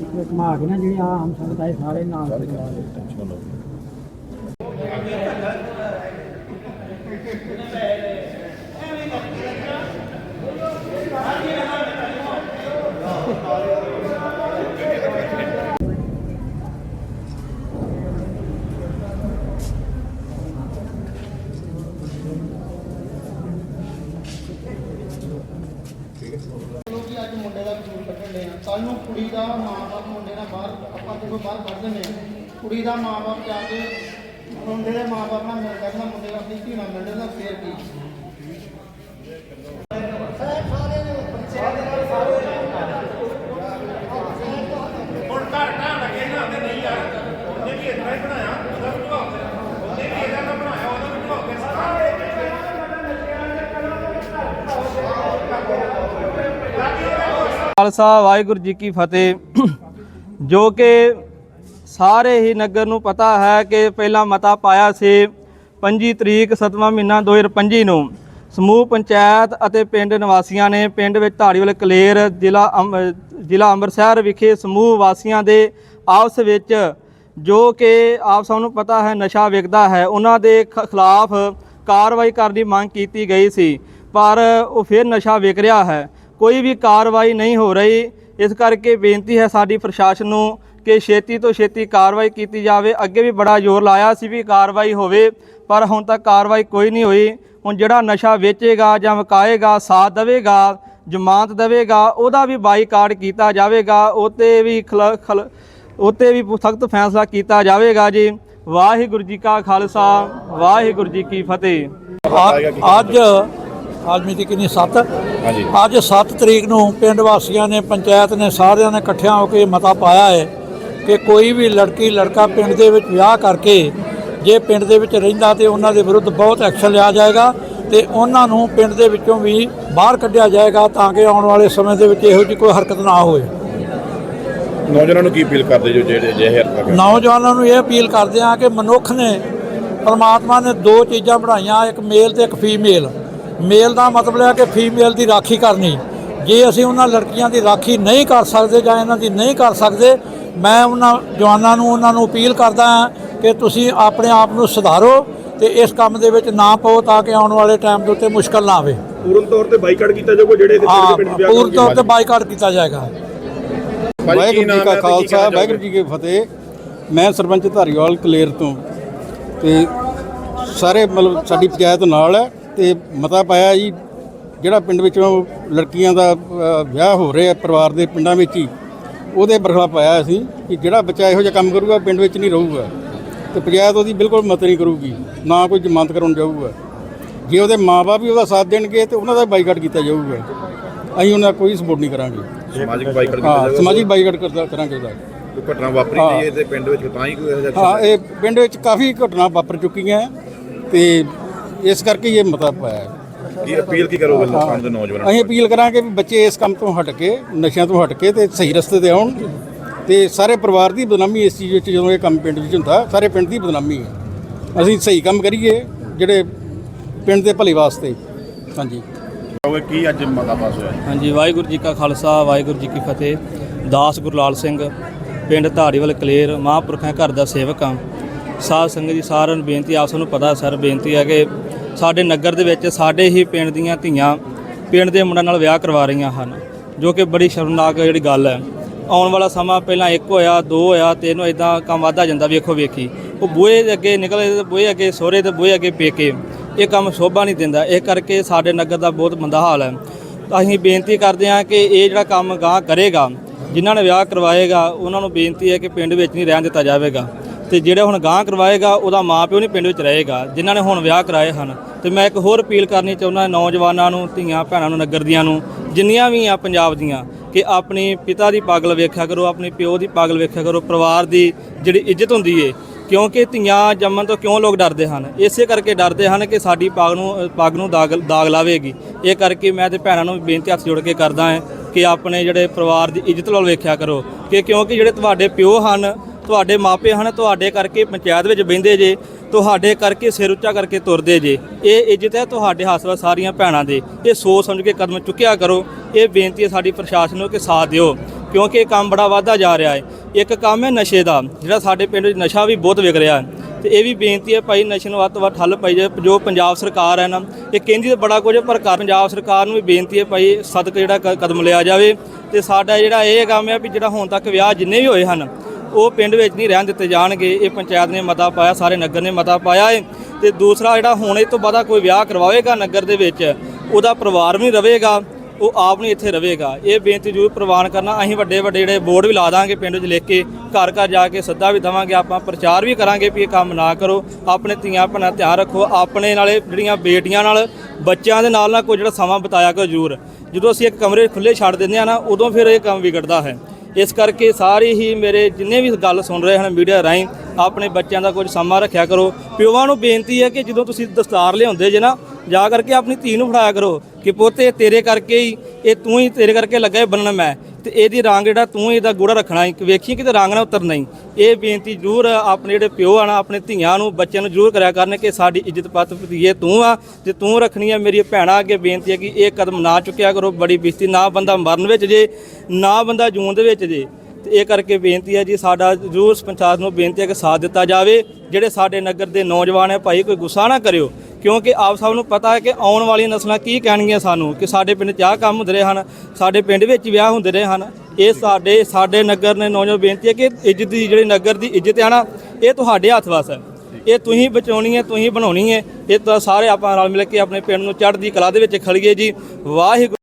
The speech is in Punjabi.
ਇੱਕ ਘੁਮਾ ਕੇ ਨਾ ਜਿਹੜੇ ਆ ਆਮ ਸੰਗਤ ਆਏ ਸਾਰੇ ਨਾਲ ਚਲੋ ਕਸੂਰ ਆ। ਕੱਲ ਨੂੰ ਕੁੜੀ ਦਾ ਮਾਂ-ਬਾਪ ਮੁੰਡੇ ਨਾਲ ਬਾਹਰ ਆਪਾਂ ਜਦੋਂ ਬਾਹਰ ਕੱਢ ਦਿੰਦੇ ਆ। ਕੁੜੀ ਦਾ ਮਾਂ-ਬਾਪ ਜਾ ਕੇ ਮੁੰਡੇ ਦੇ ਮਾਂ-ਬਾਪ ਨਾਲ ਮਿਲ ਕਰਨਾ ਮੁੰਡੇ ਦਾ ਆਪਣੀ ਧੀ ਨਾਲ ਮਿਲਣ ਦਾ ਫੇਰ ਕੀ ਹੁਣ ਘਰ ਢਾਹ ਲੱਗੇ ਨਾ ਤੇ ਨਹੀਂ ਯਾਰ ਉਹਨੇ ਵੀ ਇਤਨਾ ਹੀ ਬਣਾਇਆ ਉਹਦਾ ਵੀ ਢਵਾ ਦੇ ਉਹਨੇ ਵੀ ਇਹਦਾ ਨਾ ਬਣਾਇਆ ਉਹਦਾ ਵੀ ਢਵਾ ਕੇ ਸਾਰੇ ਖਾਲਸਾ, ਵਾਹਿਗੁਰੂ ਜੀ ਕੀ ਫਤਿਹ। ਜੋ ਕਿ ਸਾਰੇ ਹੀ ਨਗਰ ਨੂੰ ਪਤਾ ਹੈ ਕਿ ਪਹਿਲਾ ਮਤਾ ਪਾਇਆ ਸੀ 25 ਤਰੀਕ 7ਵਾਂ ਮਹੀਨਾ 2025 ਨੂੰ। ਸਮੂਹ, ਪੰਚਾਇਤ ਅਤੇ ਪਿੰਡ ਨਿਵਾਸੀਆਂ ਨੇ ਪਿੰਡ ਵਿੱਚ ਧਾਰੀਵਾਲ ਕਲੇਰ, ਜ਼ਿਲ੍ਹਾ ਅੰਮ- ਜ਼ਿਲ੍ਹਾ ਅੰਮ੍ਰਿਤਸਰ ਵਿਖੇ ਸਮੂਹ ਵਾਸੀਆਂ ਦੇ ਆਪਸ ਵਿੱਚ ਜੋ ਕਿ ਆਪ ਸਭ ਨੂੰ ਪਤਾ ਹੈ ਨਸ਼ਾ ਵਿਕਦਾ ਹੈ, ਉਹਨਾਂ ਦੇ ਖਿਲਾਫ ਕਾਰਵਾਈ ਕਰਨ ਦੀ ਮੰਗ ਕੀਤੀ ਗਈ ਸੀ। ਪਰ ਉਹ ਫਿਰ ਨਸ਼ਾ ਵਿਕ ਰਿਹਾ ਹੈ। ਕੋਈ ਵੀ ਕਾਰਵਾਈ ਨਹੀਂ ਹੋ ਰਹੀ। ਇਸ ਕਰਕੇ ਬੇਨਤੀ ਹੈ ਸਾਡੀ ਪ੍ਰਸ਼ਾਸਨ ਨੂੰ ਕਿ ਛੇਤੀ ਤੋਂ ਛੇਤੀ ਕਾਰਵਾਈ ਕੀਤੀ ਜਾਵੇ। ਅੱਗੇ ਵੀ ਬੜਾ ਜ਼ੋਰ ਲਾਇਆ ਸੀ ਵੀ ਕਾਰਵਾਈ ਹੋਵੇ, ਪਰ ਹੁਣ ਤੱਕ ਕਾਰਵਾਈ ਕੋਈ ਨਹੀਂ ਹੋਈ। ਹੁਣ ਜਿਹੜਾ ਨਸ਼ਾ ਵੇਚੇਗਾ ਜਾਂ ਵਿਕਾਏਗਾ, ਸਾਥ ਦੇਵੇਗਾ, ਜ਼ਮਾਨਤ ਦੇਵੇਗਾ, ਉਹਦਾ ਵੀ ਬਾਈਕਾਟ ਕੀਤਾ ਜਾਵੇਗਾ। ਉਹਤੇ ਵੀ ਖਲ ਖਲ, ਉਤੇ ਵੀ ਸਖਤ ਫੈਸਲਾ ਕੀਤਾ ਜਾਵੇਗਾ ਜੀ। ਵਾਹਿਗੁਰੂ ਜੀ ਕਾ ਖਾਲਸਾ, ਵਾਹਿਗੁਰੂ ਜੀ ਕੀ ਫਤਿਹ। ਅੱਜ ਅੱਜ ਮਿਤੀ ਕਿੰਨੀ 7 ਹਾਂਜੀ। ਅੱਜ 7 ਤਰੀਕ ਨੂੰ ਪਿੰਡ ਵਾਸੀਆਂ ਨੇ ਪੰਚਾਇਤ ਨੇ ਸਾਰਿਆਂ ਨੇ ਇਕੱਠਿਆਂ ਹੋ ਕੇ ਮਤਾ ਪਾਇਆ ਹੈ ਕਿ ਕੋਈ ਵੀ ਲੜਕੀ ਲੜਕਾ ਪਿੰਡ ਦੇ ਵਿੱਚ ਵਿਆਹ ਕਰਕੇ ਜੇ ਪਿੰਡ ਦੇ ਵਿੱਚ ਰਹਿੰਦਾ ਤੇ ਉਹਨਾਂ ਦੇ ਵਿਰੁੱਧ ਬਹੁਤ ਐਕਸ਼ਨ ਲਿਆ ਜਾਏਗਾ ਤੇ ਉਹਨਾਂ ਨੂੰ ਪਿੰਡ ਦੇ ਵਿੱਚੋਂ ਵੀ ਬਾਹਰ ਕੱਢਿਆ ਜਾਏਗਾ ਤਾਂ ਕਿ ਆਉਣ ਵਾਲੇ ਸਮੇਂ ਦੇ ਵਿੱਚ ਇਹੋ ਜਿਹੀ ਕੋਈ ਹਰਕਤ ਨਾ ਹੋਵੇ। ਨੌਜਵਾਨਾਂ ਨੂੰ ਕੀ ਅਪੀਲ ਕਰਦੇ ਜੋ ਜਿਹੜੇ ਜਿਹੇ ਹਰਕਤਾਂ? ਨੌਜਵਾਨਾਂ ਨੂੰ ਇਹ ਅਪੀਲ ਕਰਦੇ ਹਾਂ ਕਿ ਮਨੁੱਖ ਨੇ ਪਰਮਾਤਮਾ ਨੇ ਦੋ ਚੀਜ਼ਾਂ ਬਣਾਈਆਂ ਇੱਕ ਮੇਲ ਤੇ ਇੱਕ ਫੀਮੇਲ। ਮੇਲ ਦਾ ਮਤਲਬ ਹੈ ਕਿ ਫੀਮੇਲ ਦੀ ਰਾਖੀ ਕਰਨੀ। ਜੇ ਅਸੀਂ ਉਹਨਾਂ ਲੜਕੀਆਂ ਦੀ ਰਾਖੀ ਨਹੀਂ ਕਰ ਸਕਦੇ ਜਾਂ ਇਹਨਾਂ ਦੀ ਨਹੀਂ ਕਰ ਸਕਦੇ ਮੈਂ ਉਹਨਾਂ ਜਵਾਨਾਂ ਨੂੰ ਉਹਨਾਂ ਨੂੰ ਅਪੀਲ ਕਰਦਾ ਹਾਂ ਕਿ ਤੁਸੀਂ ਆਪਣੇ ਆਪ ਨੂੰ ਸੁਧਾਰੋ ਤੇ ਇਸ ਕੰਮ ਦੇ ਵਿੱਚ ਨਾ ਪਾਓ ਤਾਂ ਕਿ ਆਉਣ ਵਾਲੇ ਟਾਈਮ ਦੇ ਉੱਤੇ ਮੁਸ਼ਕਲ ਨਾ ਆਵੇ। ਪੂਰਨ ਤੌਰ ਤੇ ਬਾਈਕਾਟ ਕੀਤਾ ਜਾਊਗਾ ਜਿਹੜੇ ਇਹਦੇ ਹਾਂ ਪਿੰਡ ਵਿਆਹ ਪੂਰਨ ਤੌਰ ਤੇ ਬਾਈਕਾਟ ਕੀਤਾ ਜਾਏਗਾ। ਵਾਹਿਗੁਰੂ ਜੀ ਕਾ ਖਾਲਸਾ ਵਾਹਿਗੁਰੂ ਜੀ ਕੀ ਫਤਿਹ। ਮੈਂ ਸਰਪੰਚ ਧਾਰੀਵਾਲ ਕਲੇਰ ਤੋਂ ਤੇ ਸਾਰੇ ਮਤਲਬ ਸਾਡੀ ਪੰਚਾਇਤ ਨਾਲ ਹੈ। ਤੇ ਮਤਾ ਪਾਇਆ ਜੀ ਜਿਹੜਾ ਪਿੰਡ ਵਿੱਚੋਂ ਲੜਕੀਆਂ ਦਾ ਅ, ਵਿਆਹ ਹੋ ਰਿਹਾ ਪਰਿਵਾਰ ਦੇ ਪਿੰਡਾਂ ਵਿੱਚ ਹੀ ਉਹਦੇ ਬਰਖਲਾ ਪਾਇਆ ਅਸੀਂ ਕਿ ਜਿਹੜਾ ਬੱਚਾ ਇਹੋ ਜਿਹਾ ਕੰਮ ਕਰੂਗਾ ਪਿੰਡ ਵਿੱਚ ਨਹੀਂ ਰਹੂਗਾ। ਤੇ ਪੰਚਾਇਤ ਉਹਦੀ ਬਿਲਕੁਲ ਮਤ ਨਹੀਂ ਕਰੂਗੀ ਨਾ ਕੋਈ ਜ਼ਮਾਨਤ ਕਰਾਉਣ ਜਾਊਗਾ। ਜੇ ਉਹਦੇ ਮਾਪੇ ਵੀ ਉਹਦਾ ਸਾਥ ਦੇਣਗੇ ਤੇ ਉਹਨਾਂ ਦਾ ਬਾਈਕਾਟ ਕੀਤਾ ਜਾਊਗਾ। ਅਸੀਂ ਉਹਨਾਂ ਦਾ ਕੋਈ ਸਪੋਰਟ ਨਹੀਂ ਕਰਾਂਗੇ। ਸਮਾਜਿਕ ਬਾਈਕਾਟ ਕੀਤਾ ਹਾਂ ਜਾਊਗਾ। ਸਮਾਜਿਕ ਬਾਈਕਾਟ ਕਰਦਾ ਕਰਾਂਗੇ ਉਹਦਾ। ਕੋਈ ਘਟਨਾ ਵਾਪਰੀ ਹਾਂ। ਗਈ ਹੈ। ਤੇ ਪਿੰਡ ਵਿੱਚ ਤਾਂ ਹੀ ਕੋਈ ਇਹੋ ਜਿਹਾ ਹਾਂ ਇਹ ਪਿੰਡ ਵਿੱਚ ਕਾਫੀ ਘਟਨਾ ਵਾਪਰ ਚੁੱਕੀਆਂ। ਹੈ ਤੇ ਇਸ ਕਰਕੇ ਇਹ ਮਤਾ ਪਾਇਆ ਹੈ। ਕੀ ਅਪੀਲ ਕੀ ਕਰੋਗੇ ਲੋਕਾਂ ਦੇ ਨੌਜਵਾਨਾਂ ਅਸੀਂ ਨੂੰ ਅਪੀਲ ਕਰਾਂਗੇ ਵੀ ਬੱਚੇ ਇਸ ਕੰਮ ਤੋਂ ਹਟ ਕੇ ਨਸ਼ਿਆਂ ਤੋਂ ਹਟ ਕੇ ਤੇ ਸਹੀ ਰਸਤੇ ਤੇ ਆਉਣ ਤੇ ਸਾਰੇ ਪਰਿਵਾਰ ਦੀ ਬਦਨਾਮੀ ਇਸ ਚੀਜ਼ ਵਿੱਚ ਜਦੋਂ ਇਹ ਕੰਮ ਪਿੰਡ ਵਿੱਚ ਹੁੰਦਾ ਸਾਰੇ ਪਿੰਡ ਦੀ ਬਦਨਾਮੀ ਹੈ। ਅਸੀਂ ਸਹੀ ਕੰਮ ਕਰੀਏ ਜਿਹੜੇ ਪਿੰਡ ਦੇ ਭਲੇ ਵਾਸਤੇ। ਹਾਂਜੀ। ਕਹੋਗੇ ਕੀ ਅੱਜ ਮਤਾ ਪਾਸ ਹੋਇਆ? ਹਾਂਜੀ ਵਾਹਿਗੁਰੂ ਜੀ ਕਾ ਖਾਲਸਾ ਵਾਹਿਗੁਰੂ ਜੀ ਕੀ ਫਤਿਹ। ਦਾਸ ਗੁਰਲਾਲ ਸਿੰਘ ਪਿੰਡ ਧਾਰੀਵਾਲ ਕਲੇਰ ਮਹਾਂਪੁਰਖਾਂ ਘਰ ਦਾ ਸੇਵਕ ਹਾਂ। ਸਾਧ ਸੰਗਤ ਦੀ ਸਾਰਿਆਂ ਨੂੰ ਬੇਨਤੀ ਆਪ ਨੂੰ ਪਤਾ ਸਰ ਬੇਨਤੀ ਹੈ ਕਿ ਸਾਡੇ ਨਗਰ ਦੇ ਵਿੱਚ ਸਾਡੇ ਹੀ ਪਿੰਡ ਦੀਆਂ ਧੀਆਂ ਪਿੰਡ ਦੇ ਮੁੰਡਿਆਂ ਨਾਲ ਵਿਆਹ ਕਰਵਾ ਰਹੀਆਂ ਹਨ, ਜੋ ਕਿ ਬੜੀ ਸ਼ਰਮਨਾਕ ਜਿਹੜੀ ਗੱਲ ਹੈ। ਆਉਣ ਵਾਲਾ ਸਮਾਂ ਪਹਿਲਾਂ ਇੱਕ ਹੋਇਆ, ਦੋ ਹੋਇਆ, ਤਿੰਨ ਇਦਾਂ ਕੰਮ ਵਧਦਾ ਜਾਂਦਾ, ਵੇਖੋ ਵੇਖੀ। ਉਹ ਬੂਹੇ ਦੇ ਅੱਗੇ ਨਿਕਲੇ ਤੇ ਬੂਹੇ ਅੱਗੇ, ਸਹੁਰੇ ਤੇ ਬੂਹੇ ਅੱਗੇ ਪੇਕੇ। ਇਹ ਕੰਮ ਸ਼ੋਭਾ ਨਹੀਂ ਦਿੰਦਾ। ਇਹ ਕਰਕੇ ਸਾਡੇ ਨਗਰ ਦਾ ਬਹੁਤ ਮੰਦਾ ਹਾਲ ਹੈ। ਅਸੀਂ ਬੇਨਤੀ ਕਰਦੇ ਹਾਂ ਕਿ ਇਹ ਜਿਹੜਾ ਕੰਮ ਗਾਂ ਕਰੇਗਾ, ਜਿਨ੍ਹਾਂ ਨੇ ਵਿਆਹ ਕਰਵਾਏਗਾ, ਉਹਨਾਂ ਨੂੰ ਬੇਨਤੀ ਹੈ ਕਿ ਪਿੰਡ ਵਿੱਚ ਨਹੀਂ ਰਹਿਣ ਦਿੱਤਾ ਜਾਵੇਗਾ। ਤੇ ਜਿਹੜਾ ਹੁਣ ਗਾਂ ਕਰਵਾਏਗਾ, ਉਹਦਾ ਮਾਪਿਓ ਨਹੀਂ ਪਿੰਡ ਵਿੱਚ ਰਹੇਗਾ, ਜਿਨ੍ਹਾਂ ਨੇ ਹੁਣ ਵਿਆਹ ਕਰਾਏ ਹਨ। ਤੇ ਮੈਂ ਇੱਕ ਹੋਰ ਅਪੀਲ ਕਰਨੀ ਚਾਹੁੰਦਾ ਨੌਜਵਾਨਾਂ ਨੂੰ, ਧੀਆਂ ਭੈਣਾਂ ਨੂੰ ਨਗਰ ਦੀਆਂ ਨੂੰ, ਜਿੰਨੀਆਂ ਵੀ ਆ ਪੰਜਾਬ ਦੀਆਂ, ਕਿ ਆਪਣੀ ਪਿਤਾ ਦੀ ਪਾਗਲ ਵੇਖਿਆ ਕਰੋ, ਆਪਣੇ ਪਿਓ ਦੀ ਪਾਗਲ ਵੇਖਿਆ ਕਰੋ, ਪਰਿਵਾਰ ਦੀ ਜਿਹੜੀ ਇੱਜ਼ਤ ਹੁੰਦੀ ਏ, ਕਿਉਂਕਿ ਧੀਆਂ ਜੰਮਣ ਤੋਂ ਕਿਉਂ ਲੋਕ ਡਰਦੇ ਹਨ? ਇਸੇ ਕਰਕੇ ਡਰਦੇ ਹਨ ਕਿ ਸਾਡੀ ਪਾਗ ਨੂੰ, ਪੱਗ ਨੂੰ ਦਾਗ ਦਾਗ ਲਾਵੇਗੀ। ਇਹ ਕਰਕੇ ਮੈਂ ਤੇ ਭੈਣਾਂ ਨੂੰ ਬੇਨਤੀ ਹੱਥ ਜੋੜ ਕੇ ਕਰਦਾ ਹਾਂ ਕਿ ਆਪਣੇ ਜਿਹੜੇ ਪਰਿਵਾਰ ਦੀ ਇੱਜ਼ਤ ਨਾਲ ਵੇਖਿਆ ਕਰੋ, ਕਿ ਕਿਉਂਕਿ ਜਿਹੜੇ ਤੁਹਾਡੇ ਪਿਓ ਹਨ ਤੁਹਾਡੇ ਮਾਪੇ ਹਨ, ਤੁਹਾਡੇ ਕਰਕੇ ਪੰਚਾਇਤ ਵਿੱਚ ਬਹਿੰਦੇ ਜੇ, ਤੁਹਾਡੇ ਕਰਕੇ ਸਿਰ ਉੱਚਾ ਕਰਕੇ ਤੁਰਦੇ ਜੇ। ਇਹ ਇੱਜ਼ਤ ਹੈ ਤੁਹਾਡੇ ਹਾਸਵਾ ਸਾਰੀਆਂ ਭੈਣਾਂ ਦੇ। ਇਹ ਸੋਚ ਸਮਝ ਕੇ ਕਦਮ ਚੁੱਕਿਆ ਕਰੋ। ਇਹ ਬੇਨਤੀ ਹੈ ਸਾਡੀ ਪ੍ਰਸ਼ਾਸਨ ਨੂੰ ਕਿ ਸਾਥ ਦਿਓ, ਕਿਉਂਕਿ ਇਹ ਕੰਮ ਬੜਾ ਵਾਧਾ ਜਾ ਰਿਹਾ ਹੈ। ਇੱਕ ਕੰਮ ਹੈ ਨਸ਼ੇ ਦਾ, ਜਿਹੜਾ ਸਾਡੇ ਪਿੰਡ ਵਿੱਚ ਨਸ਼ਾ ਵੀ ਬਹੁਤ ਵਿਕ ਰਿਹਾ ਹੈ। ਤੇ ਇਹ ਵੀ ਬੇਨਤੀ ਹੈ ਭਾਈ, ਨਸ਼ੇ ਨੂੰ ਵੱਧ ਤੋਂ ਵੱਧ ਠੱਲ ਪਾਈ ਜਾਵੇ। ਜੋ ਪੰਜਾਬ ਸਰਕਾਰ ਹੈ ਨਾ, ਇਹ ਕਹਿੰਦੀ ਤਾਂ ਬੜਾ ਕੁਝ ਪਰ ਪੰਜਾਬ ਸਰਕਾਰ ਨੂੰ ਵੀ ਬੇਨਤੀ ਹੈ ਭਾਈ, ਸਦਕ ਜਿਹੜਾ ਕ- ਕਦਮ ਲਿਆ ਜਾਵੇ। ਤੇ ਸਾਡਾ ਜਿਹੜਾ ਇਹ ਕੰਮ ਹੈ ਵੀ ਜਿਹੜਾ ਹੁਣ ਤੱਕ ਵਿਆਹ ਜਿੰਨੇ ਵੀ ਹੋਏ ਹਨ ਉਹ ਪਿੰਡ ਵਿੱਚ ਨਹੀਂ ਰਹਿਣ ਦਿੱਤੇ ਜਾਣਗੇ। ਇਹ ਪੰਚਾਇਤ ਨੇ ਮਤਾ ਪਾਇਆ, ਸਾਰੇ ਨਗਰ ਨੇ ਮਤਾ ਪਾਇਆ ਹੈ ਤੇ ਦੂਸਰਾ ਜਿਹੜਾ ਹੁਣ ਇਹ ਤੋਂ ਬਾਅਦ ਕੋਈ ਵਿਆਹ ਕਰਵਾਵੇਗਾ ਨਗਰ ਦੇ ਵਿੱਚ, ਉਹਦਾ ਪਰਿਵਾਰ ਵੀ ਨਹੀਂ ਰਵੇਗਾ ਉਹ ਆਪ ਨਹੀਂ ਇੱਥੇ ਰਹੇਗਾ। ਇਹ ਬੇਨਤੀ ਜ਼ਰੂਰ ਪ੍ਰਵਾਨ ਕਰਨਾ। ਅਸੀਂ ਵੱਡੇ ਵੱਡੇ ਜਿਹੜੇ ਬੋਰਡ ਵੀ ਲਾ ਦਾਂਗੇ ਪਿੰਡ ਵਿੱਚ ਲਿਖ ਕੇ, ਘਰ ਘਰ ਜਾ ਕੇ ਸੱਦਾ ਵੀ ਦਵਾਂਗੇ। ਆਪਾਂ ਪ੍ਰਚਾਰ ਵੀ ਕਰਾਂਗੇ ਵੀ ਇਹ ਕੰਮ ਨਾ ਕਰੋ। ਆਪਣੇ ਧੀਆਂ ਭੈਣਾਂ ਦਾ ਧਿਆਨ ਰੱਖੋ। ਆਪਣੇ ਨਾਲੇ ਜਿਹੜੀਆਂ ਬੇਟੀਆਂ ਨਾਲ, ਬੱਚਿਆਂ ਦੇ ਨਾਲ ਨਾ ਕੋਈ ਜਿਹੜਾ ਸਮਾਂ ਬਿਤਾਇਆ ਕਰੋ ਜ਼ਰੂਰ। ਜਦੋਂ ਅਸੀਂ ਇੱਕ ਕਮਰੇ ਖੁੱਲੇ ਛੱਡ ਦਿੰਦੇ ਆ ਨਾ, ਉਦੋਂ ਫਿਰ ਇਹ ਕੰਮ ਵਿਗੜਦਾ ਹੈ। ਇਸ ਕਰਕੇ ਸਾਰੇ ਹੀ ਮੇਰੇ ਜਿੰਨੇ ਵੀ ਗੱਲ ਸੁਣ ਰਹੇ ਹਨ ਮੀਡੀਆ ਰਾਹੀਂ ਆਪਣੇ ਬੱਚਿਆਂ ਦਾ ਕੁਝ ਸਮਾਂ ਰੱਖਿਆ ਕਰੋ। ਪਿਓਾਂ ਨੂੰ ਬੇਨਤੀ ਹੈ ਕਿ ਜਦੋਂ ਤੁਸੀਂ ਦਸਤਾਰ ਲਿਆਉਂਦੇ ਜੇ ਨਾ, ਜਾ ਕਰਕੇ ਆਪਣੀ ਧੀ ਨੂੰ ਫੜਾਇਆ ਕਰੋ ਕਿ ਪੋਤੇ ਤੇਰੇ ਕਰਕੇ ਹੀ, ਇਹ ਤੂੰ ਹੀ ਤੇਰੇ ਕਰਕੇ ਲੱਗਾ ਹੈ ਬੰਨਣ ਮੈਂ। ਤੇ ਇਹਦੀ ਰੰਗ ਜਿਹੜਾ ਤੂੰ ਇਹਦਾ ਗੂੜਾ ਰੱਖਣਾ ਹੈ। ਕਿ ਵੇਖੀ ਕਿਤੇ ਰੰਗ ਨਾ ਉਤਰਨਾ ਹੀ। ਇਹ ਬੇਨਤੀ ਜ਼ਰੂਰ ਆਪਣੇ ਜਿਹੜੇ ਪਿਓ ਆ ਨਾ, ਆਪਣੇ ਧੀਆਂ ਨੂੰ, ਬੱਚਿਆਂ ਨੂੰ ਜ਼ਰੂਰ ਕਰਿਆ ਕਰਨ ਕਿ ਸਾਡੀ ਇੱਜ਼ਤ ਪੱਤ ਭਤੀਏ ਤੂੰ ਆ, ਤੇ ਤੂੰ ਰੱਖਣੀ ਹੈ ਮੇਰੀ ਭੈਣਾਂ ਅੱਗੇ ਬੇਨਤੀ ਹੈ ਕਿ ਇਹ ਕਦਮ ਨਾ ਚੁੱਕਿਆ ਕਰੋ। ਬੜੀ ਬੇਇੱਜ਼ਤੀ, ਨਾ ਬੰਦਾ ਮਰਨ ਵਿੱਚ ਜੇ, ਨਾ ਬੰਦਾ ਜੂਨ ਦੇ ਵਿੱਚ ਜੇ। ਤੇ ਇਹ ਕਰਕੇ ਬੇਨਤੀ ਹੈ ਜੀ, ਸਾਡਾ ਜ਼ਰੂਰ ਪੰਚਾਇਤ ਨੂੰ ਬੇਨਤੀ ਹੈ ਕਿ ਸਾਥ ਦਿੱਤਾ ਜਾਵੇ, ਜਿਹੜੇ ਸਾਡੇ ਨਗਰ ਦੇ ਨੌਜਵਾਨ ਹੈ, ਭਾਈ ਕੋਈ ਗੁੱਸਾ ਨਾ ਕਰਿਓ, ਕਿਉਂਕਿ ਆਪ ਸਭ ਨੂੰ ਪਤਾ ਹੈ ਕਿ ਆਉਣ ਵਾਲੀਆਂ ਨਸਲਾਂ ਕੀ ਕਹਿਣਗੀਆਂ ਸਾਨੂੰ, ਕਿ ਸਾਡੇ ਪਿੰਡ 'ਚ ਆਹ ਕੰਮ ਹੁੰਦੇ ਰਹੇ ਹਨ, ਸਾਡੇ ਪਿੰਡ ਵਿੱਚ ਵਿਆਹ ਹੁੰਦੇ ਰਹੇ ਹਨ। ਇਹ ਸਾਡੇ ਸਾਡੇ ਨਗਰ ਨੇ ਨੌਜਵਾਨ ਬੇਨਤੀ ਹੈ ਕਿ ਇੱਜ਼ਤ ਦੀ, ਜਿਹੜੀ ਨਗਰ ਦੀ ਇੱਜ਼ਤ ਹੈ ਨਾ, ਇਹ ਤੁਹਾਡੇ ਹੱਥ ਵਸ ਹੈ। ਇਹ ਤੁਸੀਂ ਬਚਾਉਣੀ ਹੈ, ਤੁਸੀਂ ਬਣਾਉਣੀ ਹੈ, ਇਹ ਤਾਂ ਸਾਰੇ ਆਪਾਂ ਰਲ ਮਿਲ ਕੇ ਆਪਣੇ ਪਿੰਡ ਨੂੰ ਚੜ੍ਹਦੀ ਕਲਾ ਦੇ ਵਿੱਚ ਖੜੀਏ ਜੀ। ਵਾਹਿਗੁਰੂ